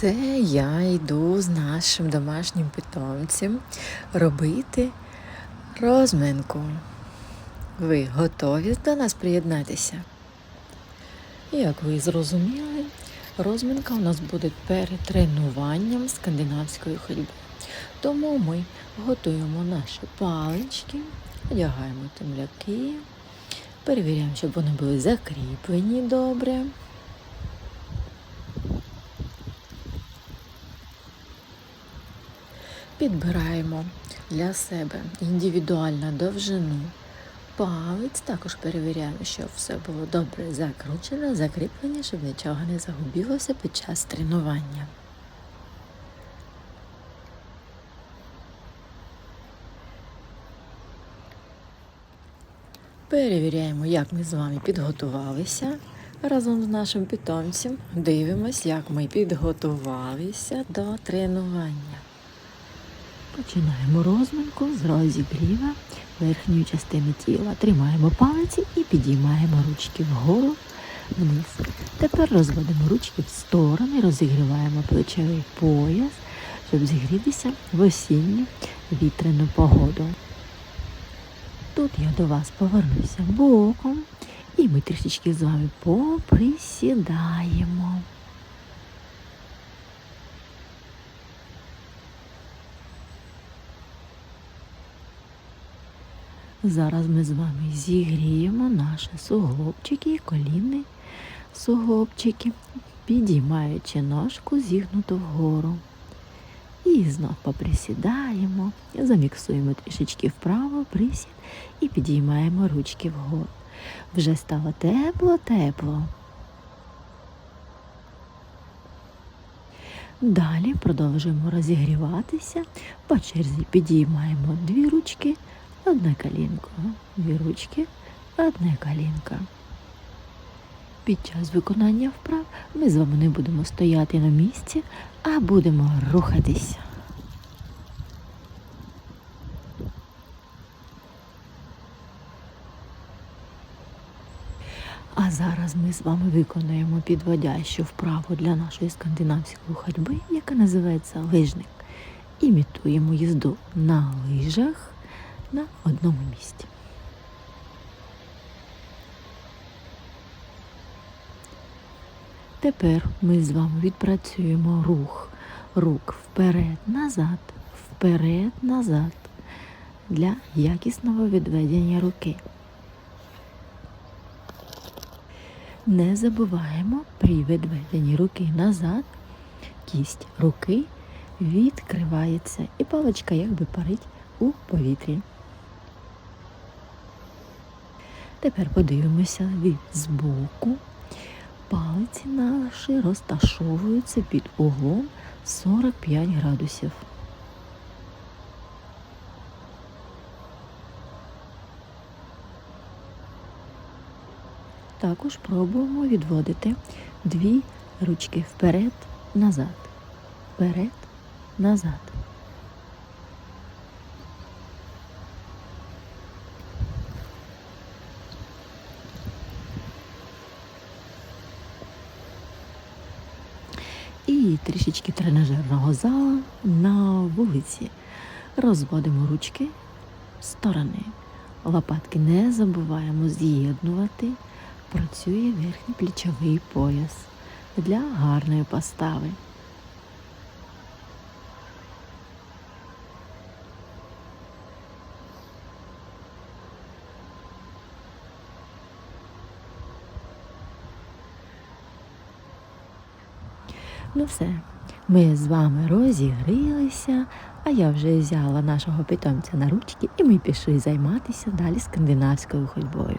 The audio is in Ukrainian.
Це я йду з нашим домашнім питомцем робити розминку. Ви готові до нас приєднатися? Як ви зрозуміли, розминка у нас буде перед тренуванням скандинавської ходьби. Тому ми готуємо наші палички, одягаємо темляки, перевіряємо, щоб вони були закріплені добре. Підбираємо для себе індивідуальну довжину палець. Також перевіряємо, щоб все було добре закручено, закріплено, щоб нічого не загубилося під час тренування. Перевіряємо, як ми з вами підготувалися разом з нашим питомцем. Дивимось, як ми підготувалися до тренування. Починаємо розминку з розігріва верхньої частини тіла. Тримаємо палиці і підіймаємо ручки вгору вниз. Тепер розводимо ручки в сторони, розігріваємо плечовий пояс, щоб зігрітися в осінню вітряну погоду. Тут я до вас повернуся боком і ми трішечки з вами поприсідаємо. Зараз ми з вами зігріємо наші суглобчики і колінні суглобчики, підіймаючи ножку зігнуту вгору. І знов поприсідаємо, заміксуємо трішечки вправо, присід і підіймаємо ручки вгору. Вже стало тепло-тепло. Далі продовжуємо розігріватися. По черзі підіймаємо дві ручки, одне колінко, дві ручки, одне колінко. Під час виконання вправ ми з вами не будемо стояти на місці, а будемо рухатися. А зараз ми з вами виконуємо підводящу вправу для нашої скандинавської ходьби, яка називається лижник. Імітуємо їзду на лижах на одному місці. Тепер ми з вами відпрацюємо рух рук вперед-назад, вперед-назад для якісного відведення руки. Не забуваємо при відведенні руки назад, кість руки відкривається і паличка якби парить у повітрі. Тепер подивимося від збоку. Палиці наші розташовуються під углом 45 градусів. Також пробуємо відводити дві ручки вперед, назад, вперед, назад. І трішечки тренажерного зала на вулиці. Розводимо ручки в сторони. Лопатки не забуваємо з'єднувати. Працює верхній плечовий пояс для гарної постави. Ну все, ми з вами розігрілися, а я вже взяла нашого питомця на ручки і ми пішли займатися далі скандинавською ходьбою.